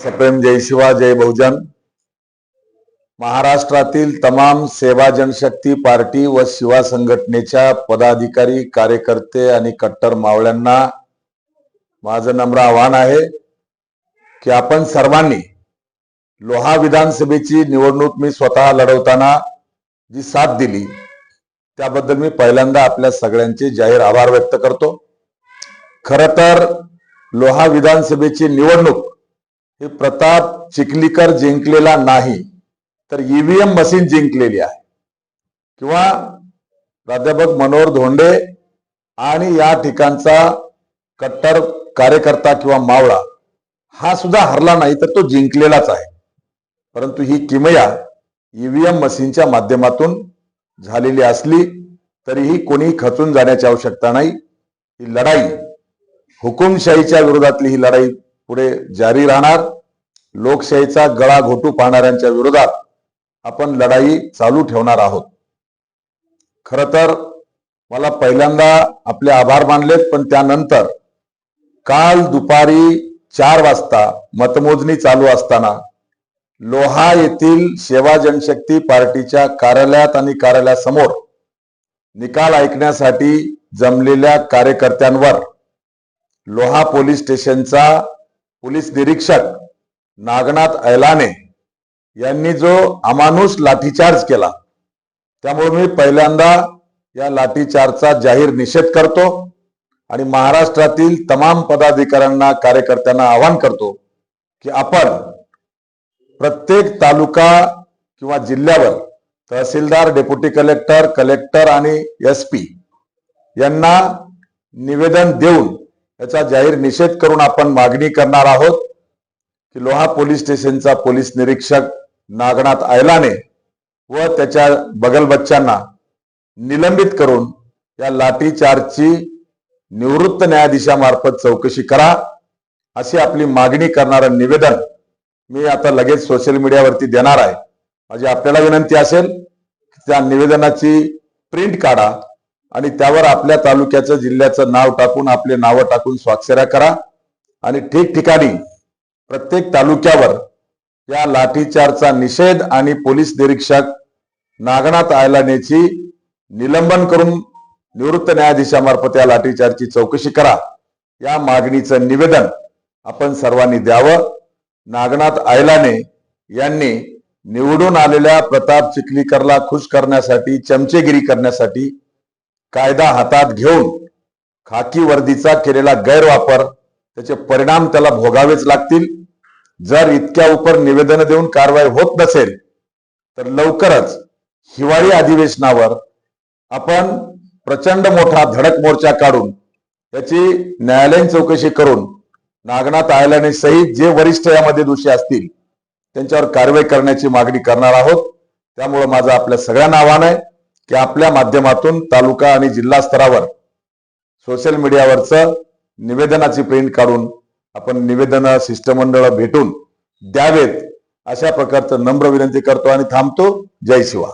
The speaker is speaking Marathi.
सप्रेम जय शिवा जय बहुजन. महाराष्ट्रातील तमाम सेवा जनशक्ती पार्टी व शिवा संघटनेच्या पदाधिकारी कार्यकर्ते आणि कट्टर मावळ्यांना माझं नम्र आव्हान आहे की आपण सर्वांनी लोहा विधानसभेची निवडणूक मी स्वतः लढवताना जी साथ दिली त्याबद्दल मी पहिल्यांदा आपल्या सगळ्यांचे जाहीर आभार व्यक्त करतो. खर तर लोहा विधानसभेची निवडणूक हे प्रताप चिखलीकर जिंकलेला नाही तर ईव्हीएम मशीन जिंकलेली आहे. किंवा प्राध्यापक मनोहर धोंडे आणि या ठिकाणचा कट्टर कार्यकर्ता किंवा मावळा हा सुद्धा हरला नाही तर तो जिंकलेलाच आहे. परंतु ही किमया ईव्हीएम मशीनच्या माध्यमातून झालेली असली तरीही कोणी खचून जाण्याची आवश्यकता नाही. ही लढाई हुकुमशाहीच्या विरोधातली ही लढाई पुढे जारी राहणार. लोकशाहीचा गळा घोटू पाहणाऱ्यांच्या विरोधात आपण लढाई चालू ठेवणार आहोत. खर तर मला पहिल्यांदा आपले आभार मानलेत पण त्यानंतर काल दुपारी चार वाजता मतमोजणी चालू असताना लोहा येथील सेवा जनशक्ती पार्टीच्या कार्यालयात आणि कार्यालयासमोर निकाल ऐकण्यासाठी जमलेल्या कार्यकर्त्यांवर लोहा पोलीस स्टेशनचा पोलीस निरीक्षक नागनाथ ऐलाने यांनी जो अमानुष लाठीचार्ज केला त्यामुळे मी पहिल्यांदा या लाठीचार्जचा जाहीर निषेध करतो आणि महाराष्ट्रातील तमाम पदाधिकाऱ्यांना कार्यकर्त्यांना आवाहन करतो की आपण प्रत्येक तालुका किंवा जिल्ह्यावर तहसीलदार डेप्युटी कलेक्टर कलेक्टर आणि एस पी यांना निवेदन देऊन याचा जाहीर निषेध करून आपण मागणी करणार आहोत की लोहा पोलीस स्टेशनचा पोलीस निरीक्षक नागनाथ आयलाने व त्याच्या बगलबच्च्यांना निलंबित करून या लाठीचार्जची निवृत्त न्यायाधीशामार्फत चौकशी करा अशी आपली मागणी करणारं निवेदन मी आता लगेच सोशल मीडियावरती देणार आहे. माझी आपल्याला विनंती असेल की त्या निवेदनाची प्रिंट काढा आणि त्यावर आपल्या तालुक्याचं जिल्ह्याचं नाव टाकून आपले नावं टाकून स्वाक्षऱ्या करा. आणि ठिकठिकाणी प्रत्येक तालुक्यावर या लाठीचारचा निषेध आणि पोलीस निरीक्षक नागनाथ आयलानेची निलंबन करून निवृत्त न्यायाधीशामार्फत या लाठीचारची चौकशी करा. या मागणीचं निवेदन आपण सर्वांनी द्यावं. नागनाथ आयलाने यांनी निवडून आलेल्या प्रताप चिखलीकरला खुश करण्यासाठी चमचेगिरी करण्यासाठी कायदा हातात घेऊन खाकी वर्दीचा केलेला गैरवापर त्याचे परिणाम त्याला भोगावेच लागतील. जर इतक्या उपर निवेदन देऊन कारवाई होत नसेल तर लवकरच हिवाळी अधिवेशनावर आपण प्रचंड मोठा धडक मोर्चा काढून याची न्यायालयीन चौकशी करून नागनाथ आयलाने सहित जे वरिष्ठ यामध्ये दोषी असतील त्यांच्यावर कारवाई करण्याची मागणी करणार आहोत. त्यामुळे माझं आपल्या सगळ्यांना आव्हान आहे. की आपल्या माध्यमातून तालुका आणि जिल्हा स्तरावर सोशल मीडियावरचं निवेदनाची प्रिंट काढून आपण निवेदन शिष्टमंडळ भेटून द्यावेत अशा प्रकारचं नम्र विनंती करतो आणि थांबतो. जय शिवा.